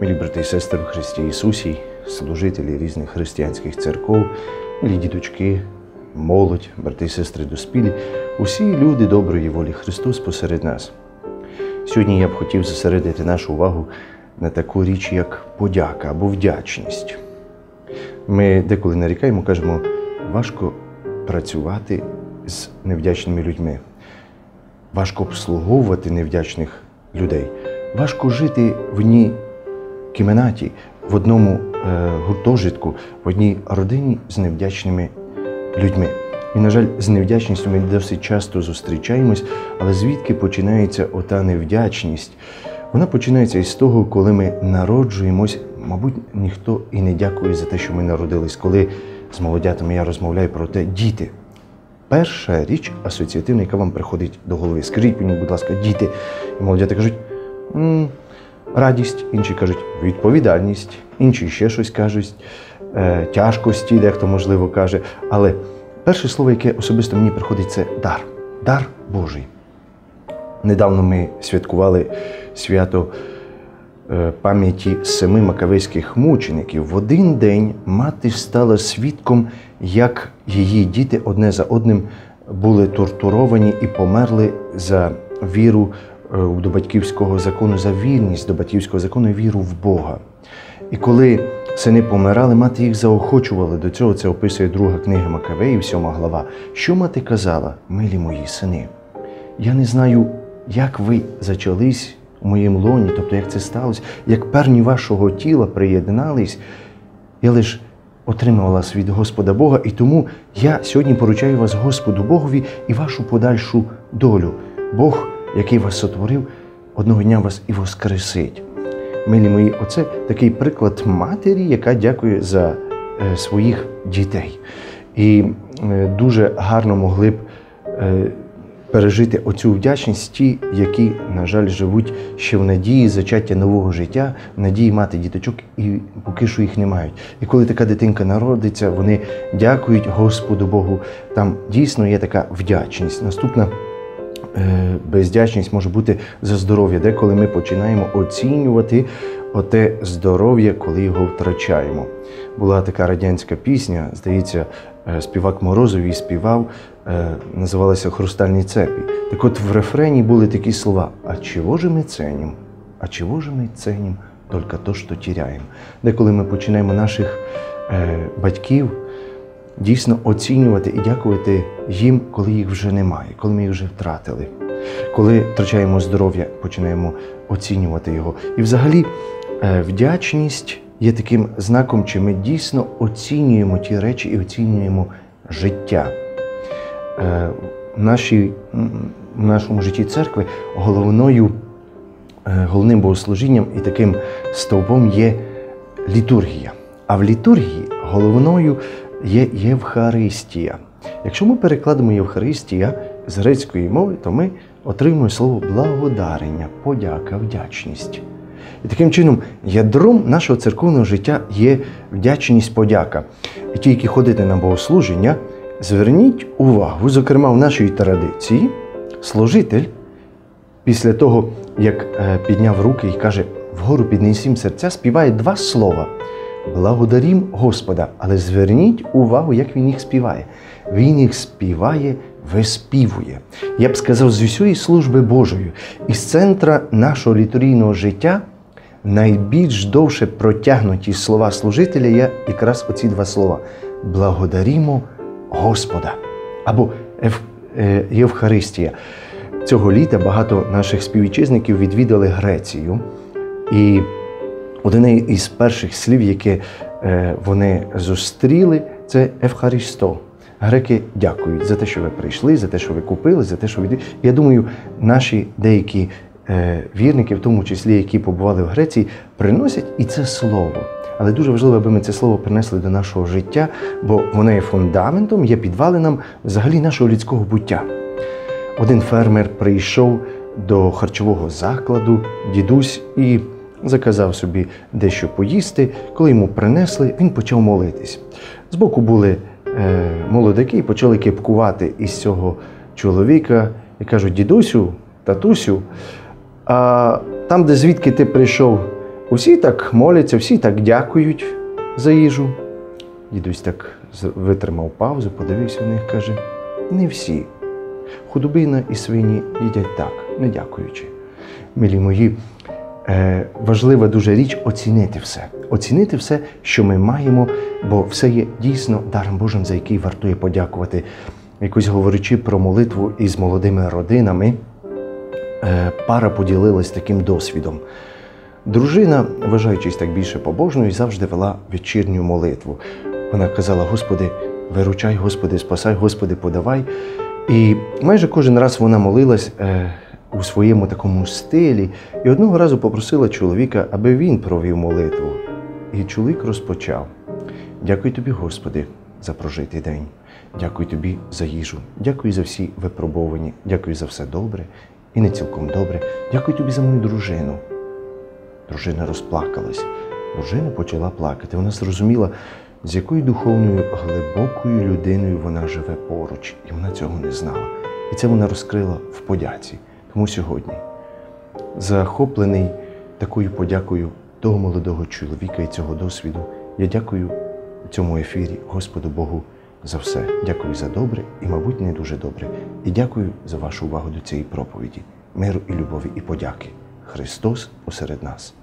Милі брати і сестри в Христі Ісусі, служителі різних християнських церков, милі діточки, молодь, брати і сестри доспілі, усі люди доброї волі Христос посеред нас. Сьогодні я б хотів зосередити нашу увагу на таку річ, як подяка або вдячність. Ми деколи нарікаємо, кажемо, важко працювати з невдячними людьми, важко обслуговувати невдячних людей, важко жити в одній кімнаті, в одному е, гуртожитку, в одній родині з невдячними людьми. І, на жаль, з невдячністю ми досить часто зустрічаємось, але звідки починається ота невдячність? Вона починається із того, коли ми народжуємось. Мабуть, ніхто і не дякує за те, що ми народились. Коли з молодятами я розмовляю про те, діти. Перша річ асоціативна, яка вам приходить до голови. Скажіть мені, будь ласка, діти. І молодята кажуть, «М, радість, інші кажуть, відповідальність, інші ще щось кажуть, е, тяжкості, дехто можливо каже. Але перше слово, яке особисто мені приходить, це дар. Дар Божий. Недавно ми святкували свято е, пам'яті семи макавейських мучеників. В один день мати стала свідком, як її діти одне за одним були тортуровані і померли за віру до батьківського закону, за вірність до батьківського закону і віру в Бога. І коли сини помирали, мати їх заохочувала до цього. Це описує друга книга Макавеїв, сьома глава. Що мати казала, милі мої сини? Я не знаю, як ви зачались у моєму лоні, тобто як це сталося, як перні вашого тіла приєднались, я лише отримувала від Господа Бога, і тому я сьогодні поручаю вас Господу Богові і вашу подальшу долю. Бог, який вас сотворив, одного дня вас і воскресить. Милі мої, оце такий приклад матері, яка дякує за е, своїх дітей. І е, дуже гарно могли б е, пережити оцю вдячність ті, які, на жаль, живуть ще в надії зачаття нового життя, в надії мати діточок, і поки що їх не мають. І коли така дитинка народиться, вони дякують Господу Богу. Там дійсно є така вдячність. Наступна бездячність може бути за здоров'я, деколи ми починаємо оцінювати оте здоров'я, коли його втрачаємо. Була така радянська пісня, здається, е, співак Морозов її співав, е, називалася Хрустальні цепі. Так от в рефрені були такі слова: А чого же ми ценім? А чого же ми ценім тільки то, що тіряємо? Деколи ми починаємо наших е, батьків дійсно оцінювати і дякувати їм, коли їх вже немає, коли ми їх вже втратили. Коли втрачаємо здоров'я, починаємо оцінювати його. І взагалі е, вдячність є таким знаком, чи ми дійсно оцінюємо ті речі і оцінюємо життя. Е, В, нашій, в нашому житті церкви головною, е, головним богослужінням і таким стовпом є літургія. А в літургії головною є Євхаристія. Якщо ми перекладемо Євхаристія з грецької мови, то ми отримуємо слово благодарення, подяка, вдячність. І таким чином, ядром нашого церковного життя є вдячність, подяка. І ті, які ходите на богослуження, зверніть увагу, зокрема, в нашій традиції, служитель після того, як е, підняв руки і каже, вгору піднесім серця, співає два слова. Благодарім Господа, але зверніть увагу, як він їх співає. Він їх співає, виспівує. Я б сказав, з усієї служби Божої, із центра нашого літурійного життя найбільш довше протягнуті слова служителя є якраз оці два слова: благодарімо Господа або е, Євхаристія. Цього літа багато наших співвітчизників відвідали Грецію. І один із перших слів, яке вони зустріли, це Евхаристо. Греки дякують за те, що ви прийшли, за те, що ви купили, за те, що ви. Я думаю, наші деякі е, вірники, в тому числі, які побували в Греції, приносять і це слово. Але дуже важливо, аби ми це слово принесли до нашого життя, бо воно є фундаментом, є підвалином взагалі нашого людського буття. Один фермер прийшов до харчового закладу, дідусь, і заказав собі дещо поїсти. Коли йому принесли, він почав молитись. Збоку були е, молодики і почали кепкувати із цього чоловіка і кажуть: дідусю, татусю, а там, де звідки ти прийшов, Усі так моляться, всі так дякують за їжу. Дідусь так витримав паузу, подивився в них, каже: не всі. Худобина і свині їдять так, не дякуючи. Милі мої, важлива дуже річ оцінити все. Оцінити все, що ми маємо, бо все є дійсно даром Божим, за який вартує подякувати. Якось говорячи про молитву із молодими родинами, е, пара поділилась таким досвідом. Дружина, вважаючись так більше побожною, завжди вела вечірню молитву. Вона казала: Господи, виручай, Господи, спасай, Господи, подавай. І майже кожен раз вона молилась е, у своєму такому стилі, і одного разу попросила чоловіка, аби він провів молитву. І чоловік розпочав: Дякую тобі, Господи, за прожитий день. Дякую тобі за їжу. Дякую за всі випробовані. Дякую за все добре і не цілком добре. Дякую тобі за мою дружину. Дружина розплакалась. Дружина почала плакати. Вона зрозуміла, з якою духовною глибокою людиною вона живе поруч, і вона цього не знала. І це вона розкрила в подяці. Тому сьогодні, захоплений такою подякою того молодого чоловіка і цього досвіду, я дякую цьому ефірі Господу Богу за все. Дякую за добре і, мабуть, не дуже добре. І дякую за вашу увагу до цієї проповіді, миру і любові і подяки. Христос посеред нас.